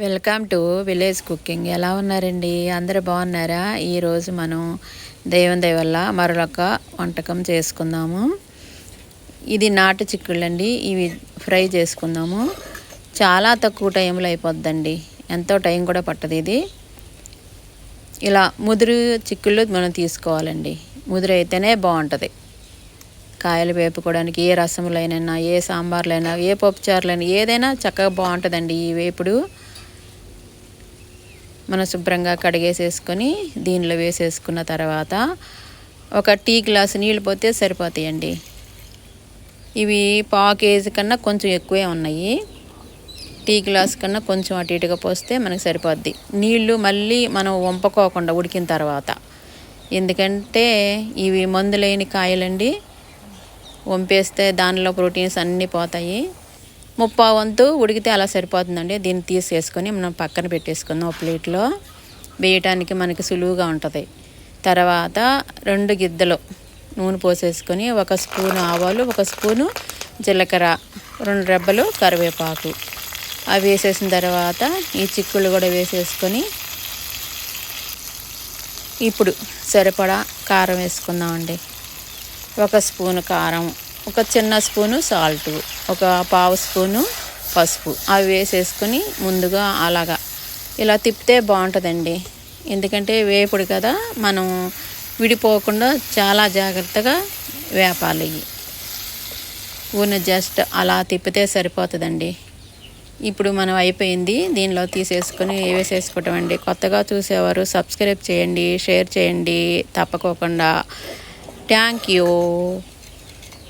Welcome to village cooking. ఎలా ఉన్నారండి? అందరు బాగున్నారా? ఈరోజు మనం దైవం దయ వల్ల మరొక వంటకం చేసుకుందాము. ఇది నాటు చిక్కుళ్ళండి. ఇవి ఫ్రై చేసుకుందాము. చాలా తక్కువ టైంలో అయిపోద్దండి. ఎంతో టైం కూడా పట్టదు ఇది. ఇలా ముదురు చిక్కుళ్ళు మనం తీసుకోవాలండి. ముదురు అయితేనే బాగుంటుంది. కాయలు వేపుకోవడానికి ఏ రసములైనా ఏ సాంబార్లైనా ఏ పప్పుచారులైనా ఏదైనా చక్కగా బాగుంటుందండి ఈ వేపుడు. మనం శుభ్రంగా కడిగేసేసుకొని దీనిలో వేసేసుకున్న తర్వాత ఒక టీ గ్లాస్ నీళ్ళు పోతే సరిపోతాయండి. ఇవి పావు కేజీ కన్నా కొంచెం ఎక్కువే ఉన్నాయి. టీ గ్లాస్ కన్నా కొంచెం అటు ఇటుగా పోస్తే మనకు సరిపోద్ది. నీళ్ళు మళ్ళీ మనం వంపుకోకుండా ఉడికిన తర్వాత. ఎందుకంటే ఇవి మందులేని కాయలండి. వంపేస్తే దానిలో ప్రోటీన్స్ అన్నీ పోతాయి. ముప్పా వంతు ఉడికితే అలా సరిపోతుందండి. దీన్ని తీసేసుకొని మనం పక్కన పెట్టేసుకుందాం. ఒక ప్లేట్లో వేయటానికి మనకి సులువుగా ఉంటుంది. తర్వాత రెండు గిద్దలు నూనె పోసేసుకొని ఒక స్పూను ఆవాలు ఒక స్పూను జీలకర్ర రెండు రెబ్బలు కరివేపాకు. అవి వేసేసిన తర్వాత ఈ చిక్కుళ్ళు కూడా వేసేసుకొని ఇప్పుడు సరిపడా కారం వేసుకుందామండి. ఒక స్పూను కారం ఒక చిన్న స్పూను సాల్ట్ ఒక పావు స్పూను పసుపు. అవి వేసేసుకొని ముందుగా అలాగా ఇలా తిప్పితే బాగుంటుందండి. ఎందుకంటే వేపుడు కదా మనం విడిపోకుండా చాలా జాగ్రత్తగా వేపాలి. ఊరిని జస్ట్ అలా తిప్పితే సరిపోతుందండి. ఇప్పుడు మనం అయిపోయింది దీనిలో తీసేసుకొని వేసేసుకోవటం అండి. కొత్తగా చూసేవారు సబ్స్క్రైబ్ చేయండి షేర్ చేయండి తప్పకోకుండా. Thank you.